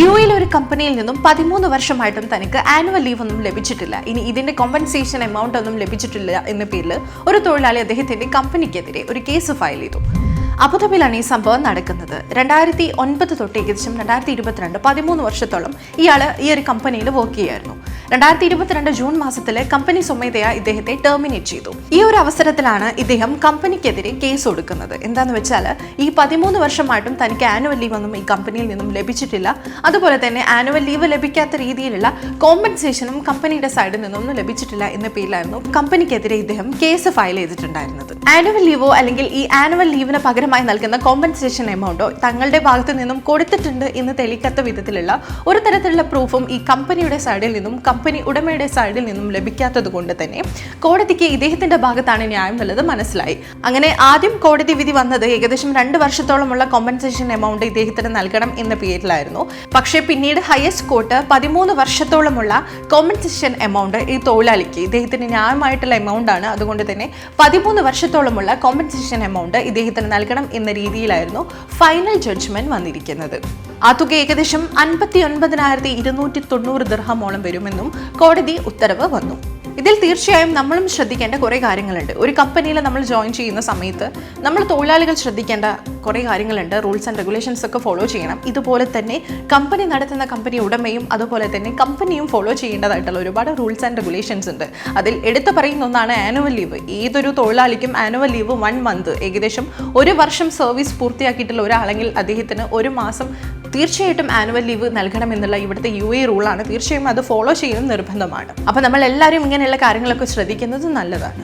U എയിലെ ഒരു കമ്പനിയിൽ നിന്നും പതിമൂന്ന് വർഷമായിട്ടും തനിക്ക് ആനുവൽ ലീവ് ഒന്നും ലഭിച്ചിട്ടില്ല. ഇനി ഇതിന്റെ കോമ്പൻസേഷൻ എമൗണ്ട് ഒന്നും ലഭിച്ചിട്ടില്ല എന്ന പേരിൽ ഒരു തൊഴിലാളി അദ്ദേഹത്തിന്റെ കമ്പനിക്കെതിരെ ഒരു കേസ് ഫയൽ ചെയ്തു. അബുദാബിയിലാണ് ഈ സംഭവം നടക്കുന്നത്. രണ്ടായിരത്തി ഒൻപത് തൊട്ട് ഏകദേശം രണ്ടായിരത്തി ഇരുപത്തിരണ്ട് പതിമൂന്ന് വർഷത്തോളം ഇയാൾ ഈ ഒരു കമ്പനിയിൽ വർക്ക് ചെയ്യായിരുന്നു. രണ്ടായിരത്തി ഇരുപത്തിരണ്ട് ജൂൺ മാസത്തിൽ കമ്പനി സ്വമേധയാ ഇദ്ദേഹത്തെ ടെർമിനേറ്റ് ചെയ്തു. ഈ ഒരു അവസരത്തിലാണ് ഇദ്ദേഹം കമ്പനിക്കെതിരെ കേസ് കൊടുക്കുന്നത് എന്താന്ന് വെച്ചാൽ ഈ പതിമൂന്ന് വർഷമായിട്ടും തനിക്ക് ആനുവൽ ലീവ് ഒന്നും ഈ കമ്പനിയിൽ നിന്നും ലഭിച്ചിട്ടില്ല. അതുപോലെ തന്നെ ആനുവൽ ലീവ് ലഭിക്കാത്ത രീതിയിലുള്ള കോമ്പൻസേഷനും കമ്പനിയുടെ സൈഡിൽ നിന്നൊന്നും ലഭിച്ചിട്ടില്ല എന്ന പേരിലായിരുന്നു കമ്പനിക്കെതിരെ ഇദ്ദേഹം കേസ് ഫയൽ ചെയ്തിട്ടുണ്ടായിരുന്നത്. ആനുവൽ ലീവോ അല്ലെങ്കിൽ ഈ ആനുവൽ ലീവിന് പകരമായി നൽകുന്ന കോമ്പൻസേഷൻ എമൗണ്ടോ തങ്ങളുടെ ഭാഗത്തു നിന്നും കൊടുത്തിട്ടുണ്ട് എന്ന് തെളിയിക്കാത്ത വിധത്തിലുള്ള ഒരു തരത്തിലുള്ള പ്രൂഫും ഈ കമ്പനിയുടെ സൈഡിൽ നിന്നും കമ്പനി ഉടമയുടെ സൈഡിൽ നിന്നും ലഭിക്കാത്തത് കൊണ്ട് തന്നെ കോടതിക്ക് ഇദ്ദേഹത്തിന്റെ ഭാഗത്താണ് ന്യായം എന്നുള്ളത് മനസ്സിലായി. അങ്ങനെ ആദ്യം കോടതി വിധി വന്നത് ഏകദേശം രണ്ട് വർഷത്തോളമുള്ള കോമ്പൻസേഷൻ എമൗണ്ട് ഇദ്ദേഹത്തിന് നൽകണം എന്ന പേരിലായിരുന്നു. പക്ഷേ പിന്നീട് ഹയസ്റ്റ് കോർട്ട് പതിമൂന്ന് വർഷത്തോളമുള്ള കോമ്പൻസേഷൻ എമൗണ്ട് ഈ തൊഴിലാളിക്ക് ഇദ്ദേഹത്തിന് ന്യായമായിട്ടുള്ള എമൗണ്ട് ആണ്. അതുകൊണ്ട് തന്നെ പതിമൂന്ന് വർഷത്തോളമുള്ള കോമ്പൻസേഷൻ എമൗണ്ട് ഇദ്ദേഹത്തിന് നൽകണം എന്ന രീതിയിലായിരുന്നു ഫൈനൽ ജഡ്ജ്മെന്റ് വന്നിരിക്കുന്നത്. ആ തുക ഏകദേശം അൻപത്തി ഒൻപതിനായിരത്തി ഇരുന്നൂറ്റി തൊണ്ണൂറ് ദർഹമോളം വരുമെന്നും കോടതി ഉത്തരവ് വന്നു ഇതിൽ തീർച്ചയായും നമ്മളും ശ്രദ്ധിക്കേണ്ട കുറേ കാര്യങ്ങളുണ്ട്. ഒരു കമ്പനിയിൽ നമ്മൾ ജോയിൻ ചെയ്യുന്ന സമയത്ത് നമ്മൾ തൊഴിലാളികൾ ശ്രദ്ധിക്കേണ്ട കുറേ കാര്യങ്ങളുണ്ട്. റൂൾസ് ആൻഡ് റെഗുലേഷൻസ് ഒക്കെ ഫോളോ ചെയ്യണം. ഇതുപോലെ തന്നെ കമ്പനി നടത്തുന്ന കമ്പനി ഉടമയും അതുപോലെ തന്നെ കമ്പനിയും ഫോളോ ചെയ്യേണ്ടതായിട്ടുള്ള ഒരുപാട് റൂൾസ് ആൻഡ് റെഗുലേഷൻസ് ഉണ്ട്. അതിൽ എടുത്തു പറയുന്ന ഒന്നാണ് ആനുവൽ ലീവ് ഏതൊരു തൊഴിലാളിക്കും ആനുവൽ ലീവ് വൺ മന്ത് ഏകദേശം ഒരു വർഷം സർവീസ് പൂർത്തിയാക്കിയിട്ടുള്ള ഒരാളെങ്കിൽ അദ്ദേഹത്തിന് ഒരു മാസം തീർച്ചയായിട്ടും ആനുവൽ ലീവ് നൽകണമെന്നുള്ള ഇവിടുത്തെ യു എ റൂളാണ് തീർച്ചയായും അത് ഫോളോ ചെയ്യുന്നത് നിർബന്ധമാണ്. അപ്പോൾ നമ്മൾ എല്ലാവരും ഇങ്ങനെയുള്ള കാര്യങ്ങളൊക്കെ ശ്രദ്ധിക്കുന്നത് നല്ലതാണ്.